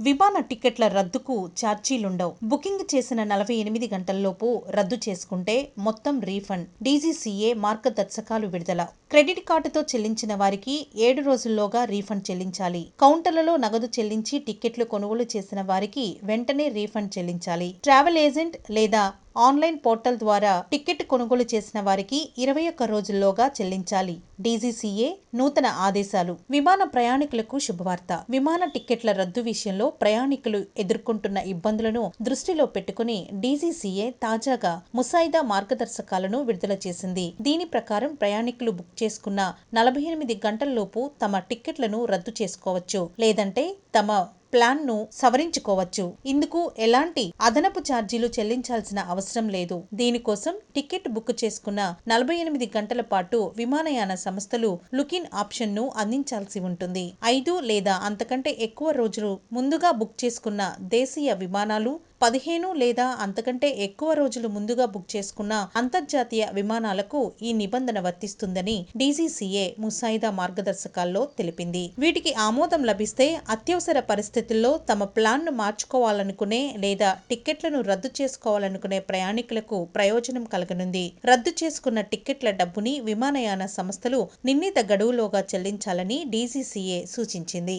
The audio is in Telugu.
విమాన టికెట్ల రద్దుకు ఛార్జీలుండవు. బుకింగ్ చేసిన నలభై ఎనిమిది గంటల్లోపు రద్దు చేసుకుంటే మొత్తం రీఫండ్. డీజీసీఏ మార్గదర్శకాలు విడుదల. క్రెడిట్ కార్డుతో చెల్లించిన వారికి ఏడు రోజుల్లోగా రీఫండ్ చెల్లించాలి. కౌంటర్లలో నగదు చెల్లించి టికెట్లు కొనుగోలు చేసిన వారికి వెంటనే రీఫండ్ చెల్లించాలి. ట్రావెల్ ఏజెంట్ లేదా ఆన్లైన్ పోర్టల్ ద్వారా టికెట్ కొనుగోలు చేసిన వారికి ఇరవై ఒక్క రోజుల్లోగా చెల్లించాలి. డీజీసీఏ నూతన ఆదేశాలు. విమాన ప్రయాణికులకు శుభవార్త. విమాన టిక్కెట్ల రద్దు విషయంలో ప్రయాణికులు ఎదుర్కొంటున్న ఇబ్బందులను దృష్టిలో పెట్టుకుని డీజీసీఏ తాజాగా ముసాయిదా మార్గదర్శకాలను విడుదల చేసింది. దీని ప్రకారం ప్రయాణికులు బుక్ చేసుకున్న నలభై ఎనిమిది గంటల్లోపు తమ టిక్కెట్లను రద్దు చేసుకోవచ్చు. లేదంటే తమ ప్లాన్ను సవరించుకోవచ్చు. ఇందుకు ఎలాంటి అదనపు ఛార్జీలు చెల్లించాల్సిన అవసరం లేదు. దీనికోసం టికెట్ బుక్ చేసుకున్న నలభై ఎనిమిది గంటల పాటు విమానయాన సంస్థలు లుకిన్ ఆప్షన్ను అందించాల్సి ఉంటుంది. ఐదు లేదా అంతకంటే ఎక్కువ రోజులు ముందుగా బుక్ చేసుకున్న దేశీయ విమానాలు పదిహేను లేదా అంతకంటే ఎక్కువ రోజులు ముందుగా బుక్ చేసుకున్న అంతర్జాతీయ విమానాలకు ఈ నిబంధన వర్తిస్తుందని డీజీసీఏ ముసాయిదా మార్గదర్శకాల్లో తెలిపింది. వీటికి ఆమోదం లభిస్తే అత్యవసర పరిస్థితి పరిస్థితుల్లో తమ ప్లాన్ను మార్చుకోవాలనుకునే లేదా టిక్కెట్లను రద్దు చేసుకోవాలనుకునే ప్రయాణికులకు ప్రయోజనం కలగనుంది. రద్దు చేసుకున్న టిక్కెట్ల డబ్బుని విమానయాన సంస్థలు నిర్ణీత గడువులోగా చెల్లించాలని డీజీసీఏ సూచించింది.